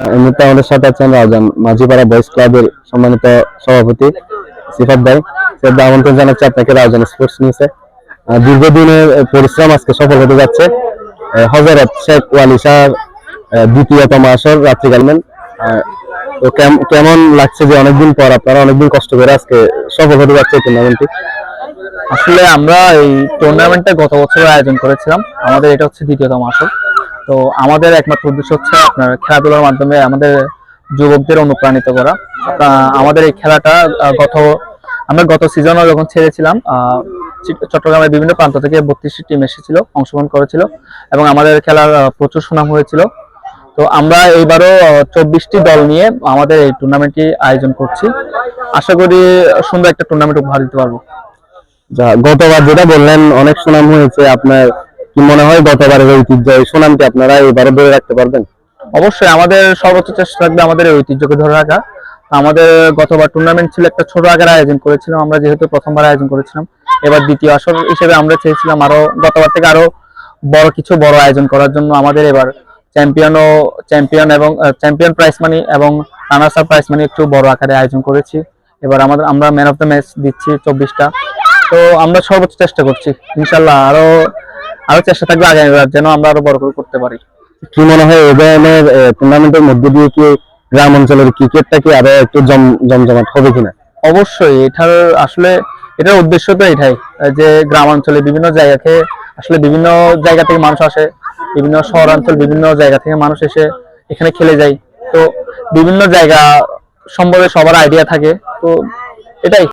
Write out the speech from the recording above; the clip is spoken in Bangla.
এই মুহূর্তে আমাদের সাথে আছেন রাজন মাঝিপাড়া বয়েজ ক্লাবের সম্মানিত সভাপতি সিফাত ভাই। সেটা আমন্ত্রণ জানাচ্ছি আপনাকে রাজন স্পোর্টস নিউজে দীর্ঘদিনের পরিশ্রম আজকে সফল হতে যাচ্ছে। হজরত শেখ ওয়ালি শাহ দ্বিতীয়তম আসর রাত্রিকালীন। আহ, তো কেম- কেমন লাগছে যে অনেকদিন পর আপনারা অনেকদিন কষ্ট করে আজকে সফল হতে যাচ্ছে টুর্নামেন্টটি আসলে আমরা এই টুর্নামেন্টটা গত বছর আয়োজন করেছিলাম। আমাদের এটা হচ্ছে দ্বিতীয়তম আসর। তো আমাদের একমাত্র উদ্দেশ্য হচ্ছে আপনার খেলাধুলার মাধ্যমে আমাদের যুবকদের অনুপ্রাণিত করা। আমাদের এই খেলাটা গত, আমরা গত সিজনও যখন ছেড়েছিলাম চট্টগ্রামের বিভিন্ন প্রান্ত থেকে বত্রিশটি টিম এসেছিল, অংশগ্রহণ করেছিল এবং আমাদের খেলার প্রচুর সুনাম হয়েছিল। তো আমরা এইবারও চব্বিশটি দল নিয়ে আমাদের এই টুর্নামেন্টটি আয়োজন করছি। আশা করি সুন্দর একটা টুর্নামেন্ট উপহার দিতে পারব। গতবার যেটা বললেন, অনেক সুনাম হয়েছে আপনার কি মনে হয় গতবারের ঐতিহ্য, এই সুনামটি আপনারা এবারও ধরে রাখতে পারবেন? অবশ্যই, আমাদের সর্বোচ্চ চেষ্টা থাকবে আমাদের ঐতিহ্যকে ধরে রাখা। আমাদের গতবার টুর্নামেন্ট ছিল একটা ছোট আকারে আয়োজন করেছিলাম, আমরা যেহেতু প্রথমবার আয়োজন করেছিলাম, এবার দ্বিতীয় আসর হিসেবে আমরা চেয়েছিলাম আরও, গতবার থেকে আরও বড় কিছু বড় আয়োজন করার জন্য আমাদের এবার চ্যাম্পিয়ন ও চ্যাম্পিয়ন এবং চ্যাম্পিয়ন প্রাইজ মানি এবং রানার্স আপ প্রাইজ মানি একটু বড় আকারে আয়োজন করেছি। এবার আমাদের, আমরা ম্যান অফ দ্য ম্যাচ দিচ্ছি চব্বিশটা। তো আমরা সর্বোচ্চ চেষ্টা করছি, ইনশাল্লাহ আরও আরও চেষ্টা থাকবে আগামীবার যেন আমরা আরও বড় করে করতে পারি। কি মনে হয় এই ধরনের টুর্নামেন্টের মধ্যে দিয়ে কি গ্রাম অঞ্চলের ক্রিকেটটা কি আরও একটু জম জমজমাট হবে কিনা? অবশ্যই এটার আসলে এটার উদ্দেশ্য তো এটাই যে গ্রাম অঞ্চলে বিভিন্ন জায়গাকে আসলে বিভিন্ন জায়গা থেকে মানুষ আসে বিভিন্ন শহরাঞ্চল বিভিন্ন জায়গা থেকে মানুষ এসে এখানে খেলে যায়। তো বিভিন্ন জায়গা সম্বন্ধে সবার আইডিয়া থাকে তো এটাই।